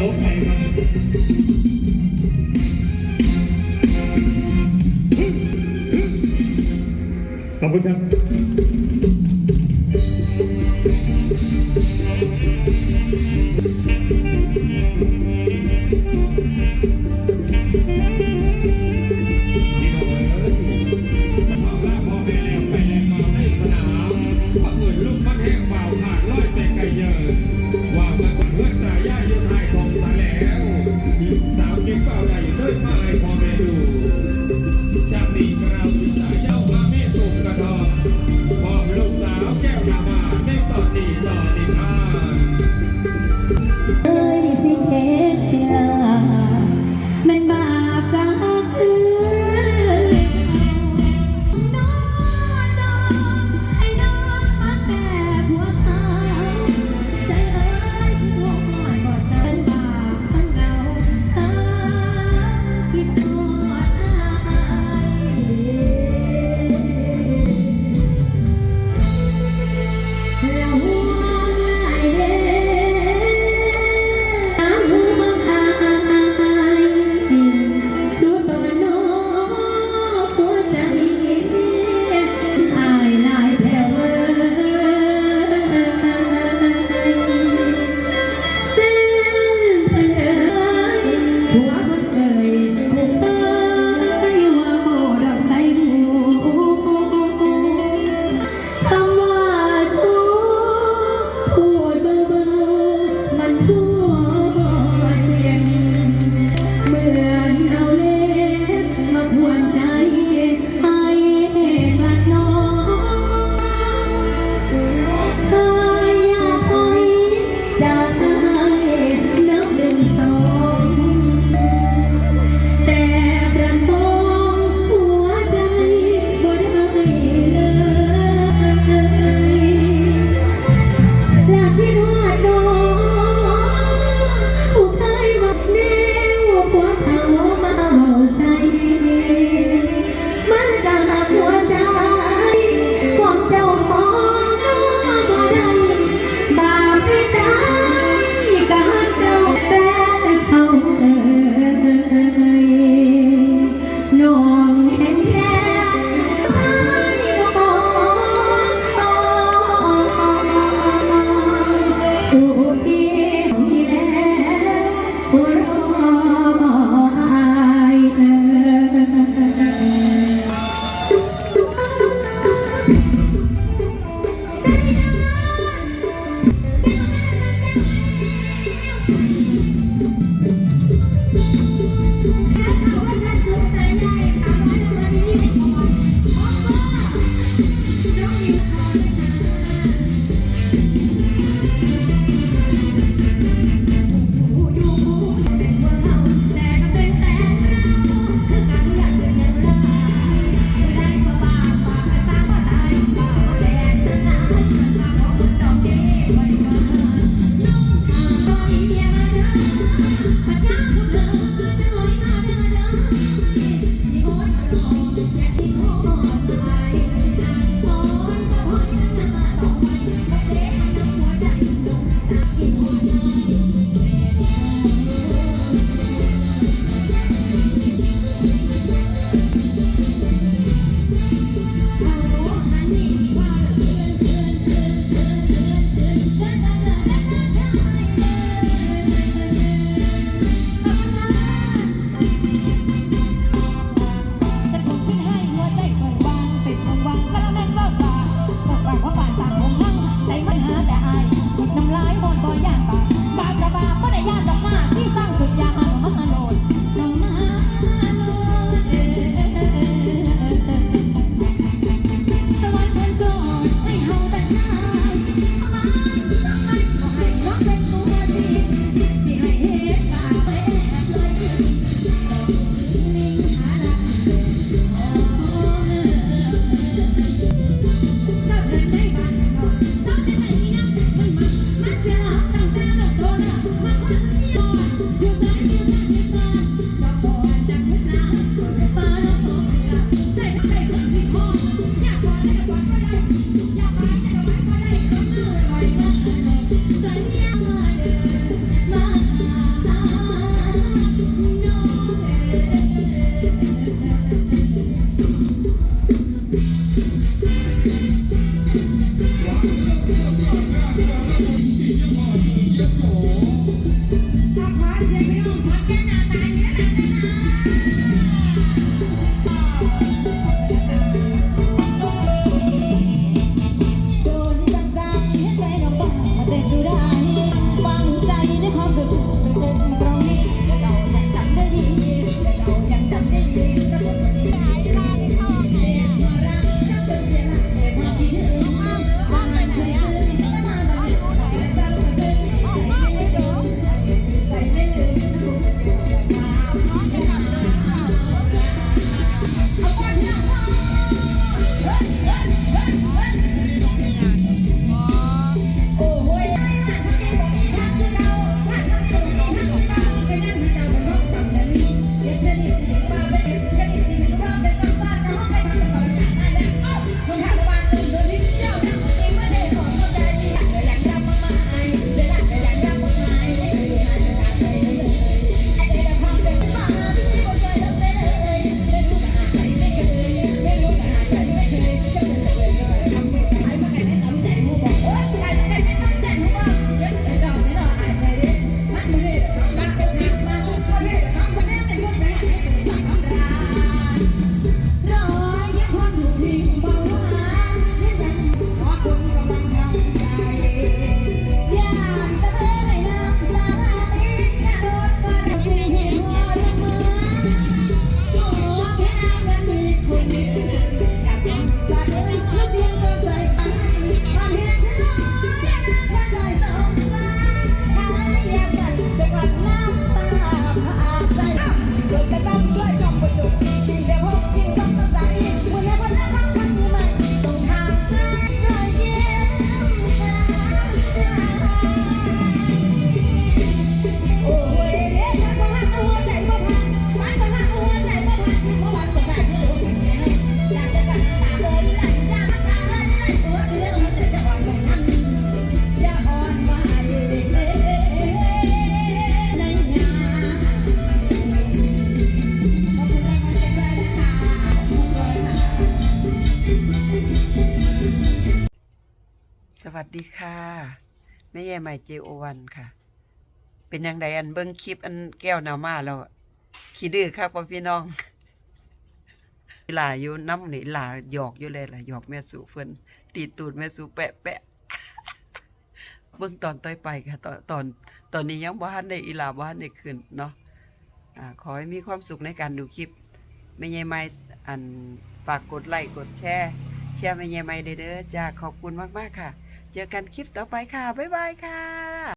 ลบไปครับขอบคุณครับ เด็กดีคน ดีค่ะแม่แย่ใหม่เจโอวันค่ะ เป็นยังไงอันเบิ้งคลิปอันแก้วนามาแล้วขี้ดื้อครับพ่อพี่น้องหลาอยู่น้ำนี่หลาหยอกอยู่เลยล่ะหยอกแม่สู่เพิ่นตีตูดแม่สู่แปะแปะเบิ่งตอนต่อยไปค่ะตอนตอนตอนนี้ยังบ่ทันได้อีหลาบ่ทันได้ขึ้นเนาะอ่าขอให้มีความสุขในการดูคลิปแม่ใหญ่ไม้อันฝากกดไลค์กดแชร์แชร์แม่ใหญ่ไม้เด้อจ้าขอบคุณมากๆค่ะ เจอกันคลิปต่อไปค่ะ บ๊ายบายค่ะ